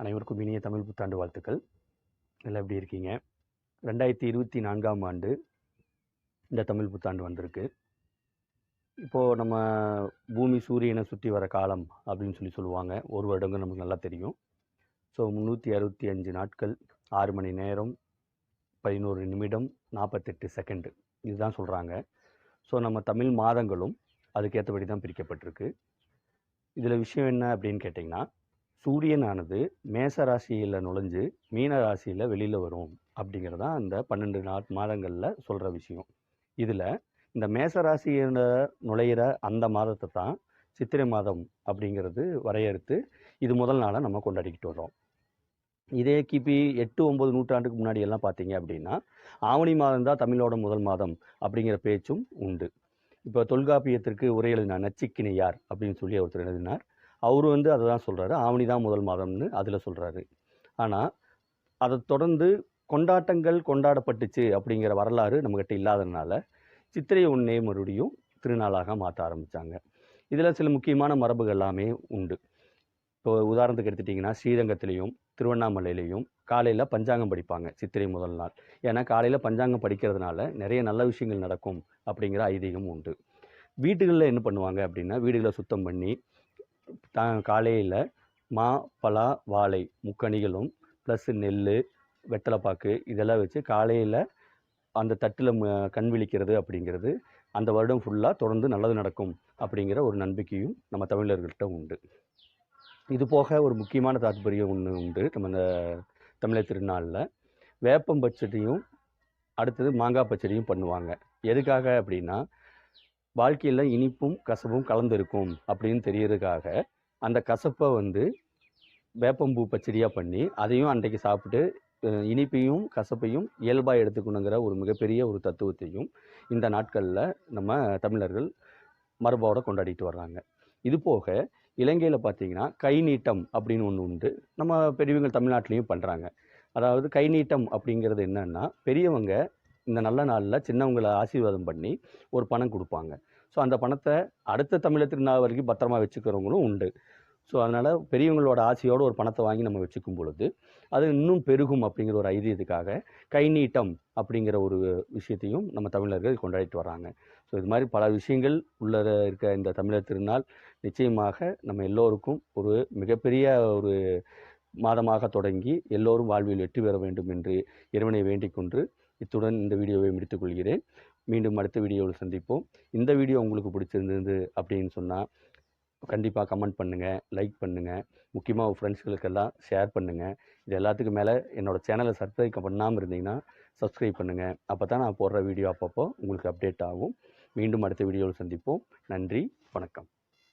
அனைவருக்கும் இனிய தமிழ் புத்தாண்டு வாழ்த்துக்கள். எல்லாம் எப்படி இருக்கீங்க? ரெண்டாயிரத்தி இருபத்தி நான்காம் ஆண்டு இந்த தமிழ் புத்தாண்டு வந்திருக்கு. இப்போது நம்ம பூமி சூரியனை சுற்றி வர காலம் அப்படின்னு சொல்லி சொல்லுவாங்க. ஒரு வருடங்கள் நமக்கு நல்லா தெரியும். ஸோ முந்நூற்றி அறுபத்தி அஞ்சு நாட்கள் ஆறு மணி நேரம் பதினோரு நிமிடம் நாற்பத்தெட்டு செகண்டு இதுதான் சொல்கிறாங்க ஸோ நம்ம தமிழ் மாதங்களும் அதுக்கேற்றபடி தான் பிரிக்கப்பட்டிருக்கு. இதில் விஷயம் என்ன அப்படின்னு கேட்டிங்கன்னா சூரியனானது மேச ராசியில் நுழைஞ்சு மீன ராசியில் வெளியில் வரும் அப்படிங்கிறது தான் அந்த பன்னெண்டு நாட் மாதங்களில் சொல்கிற விஷயம். இதில் இந்த மேச ராசியில் நுழையிற அந்த மாதத்தை தான் சித்திரை மாதம் அப்படிங்கிறது வரையறுத்து இது முதல் நாளாக நம்ம கொண்டாடிக்கிட்டு வரோம் இதே கிபி எட்டு ஒம்பது நூற்றாண்டுக்கு முன்னாடி எல்லாம் பார்த்தீங்க அப்படின்னா ஆவணி மாதம் தான் தமிழோட முதல் மாதம் அப்படிங்கிற பேச்சும் உண்டு. இப்போ தொல்காப்பியத்திற்கு உரை எழுதினார் நச்சிக்கிணையார் அப்படின்னு சொல்லி ஒருத்தர் எழுதினார். அவர் வந்து அதை தான் சொல்கிறாரு ஆவணி தான் முதல் மாதம்னு அதில் சொல்கிறாரு ஆனால் அதை தொடர்ந்து கொண்டாட்டங்கள் கொண்டாடப்பட்டுச்சு அப்படிங்கிற வரலாறு நம்மக்கிட்ட இல்லாததுனால சித்திரை ஒன்றே மறுபடியும் திருநாளாக மாற்ற ஆரம்பித்தாங்க இதில் சில முக்கியமான மரபுகள் எல்லாமே உண்டு. இப்போ உதாரணத்துக்கு எடுத்துட்டிங்கன்னா ஸ்ரீரங்கத்திலையும் திருவண்ணாமலையிலையும் காலையில் பஞ்சாங்கம் படிப்பாங்க சித்திரை முதல் நாள். ஏன்னா காலையில் பஞ்சாங்கம் படிக்கிறதுனால நிறைய நல்ல விஷயங்கள் நடக்கும் அப்படிங்கிற ஐதீகம் உண்டு. வீடுகளில் என்ன பண்ணுவாங்க அப்படின்னா வீடுகளை சுத்தம் பண்ணி தா காலையில் மா பலா வாழை முக்கணிகளும் ப்ளஸ் நெல் வெத்தலைப்பாக்கு இதெல்லாம் வச்சு காலையில் அந்த தட்டில் கண் விழிக்கிறது அப்படிங்கிறது அந்த வருடம் ஃபுல்லாக தொடர்ந்து நல்லது நடக்கும் அப்படிங்கிற ஒரு நம்பிக்கையும் நம்ம தமிழர்கள்ட்ட உண்டு. இது போக ஒரு முக்கியமான தாற்பயம் ஒன்று உண்டு. நம்ம இந்த தமிழர் திருநாளில் வேப்பம் பச்சடியும் அடுத்தது மாங்காய் பச்சடியும் பண்ணுவாங்க. எதுக்காக அப்படின்னா வாழ்க்கையில் இனிப்பும் கசப்பும் கலந்துருக்கும் அப்படின்னு தெரியறதுக்காக அந்த கசப்பை வந்து வேப்பம்பூ பச்சடியாக பண்ணி அதையும் அன்றைக்கு சாப்பிட்டு இனிப்பையும் கசப்பையும் இயல்பாக எடுத்துக்கணுங்கிற ஒரு மிகப்பெரிய ஒரு தத்துவத்தையும் இந்த நாட்களில் நம்ம தமிழர்கள் மரபோட கொண்டாடிட்டு வர்றாங்க. இது போக இலங்கையில் பார்த்தீங்கன்னா கை நீட்டம் அப்படின்னு ஒன்று உண்டு. நம்ம பெரியவங்க தமிழ்நாட்டிலையும் பண்ணுறாங்க அதாவது கை நீட்டம் அப்படிங்கிறது என்னன்னா பெரியவங்க இந்த நல்ல நாளில் சின்னவங்களை ஆசீர்வாதம் பண்ணி ஒரு பணம் கொடுப்பாங்க. ஸோ அந்த பணத்தை அடுத்த தமிழர் திருநாள் வரைக்கும் பத்திரமா வச்சுக்கிறவங்களும் உண்டு. ஸோ அதனால் பெரியவங்களோட ஆசையோடு ஒரு பணத்தை வாங்கி நம்ம வச்சுக்கும் பொழுது அது இன்னும் பெருகும் அப்படிங்கிற ஒரு ஐதீகத்துக்காக கை நீட்டம் அப்படிங்கிற ஒரு விஷயத்தையும் நம்ம தமிழர்கள் கொண்டாடிட்டு வராங்க ஸோ இது மாதிரி பல விஷயங்கள் உள்ள இருக்க இந்த தமிழர் திருநாள் நிச்சயமாக நம்ம எல்லோருக்கும் ஒரு மிகப்பெரிய ஒரு மாதமாக தொடங்கி எல்லோரும் வாழ்வில் வெற்றி பெற வேண்டும் என்று இறைவனை வேண்டிக் கொண்டு இத்துடன் இந்த வீடியோவை முடித்துக்கொள்கிறேன் மீண்டும் அடுத்த வீடியோவில் சந்திப்போம். இந்த வீடியோ உங்களுக்கு பிடிச்சிருந்தது அப்படின்னு சொன்னால் கண்டிப்பாக கமெண்ட் பண்ணுங்கள் லைக் பண்ணுங்கள் முக்கியமாக உங்கள் ஃப்ரெண்ட்ஸ்களுக்கெல்லாம் ஷேர் பண்ணுங்கள் இது எல்லாத்துக்கும் மேலே என்னோடய சேனலை சப்ஸ்கிரைப் பண்ணாமல் இருந்தீங்கன்னா சப்ஸ்கிரைப் பண்ணுங்கள் அப்போ தான் நான் போடுற வீடியோ அப்பப்போ உங்களுக்கு அப்டேட் ஆகும். மீண்டும் அடுத்த வீடியோவில் சந்திப்போம். நன்றி வணக்கம்.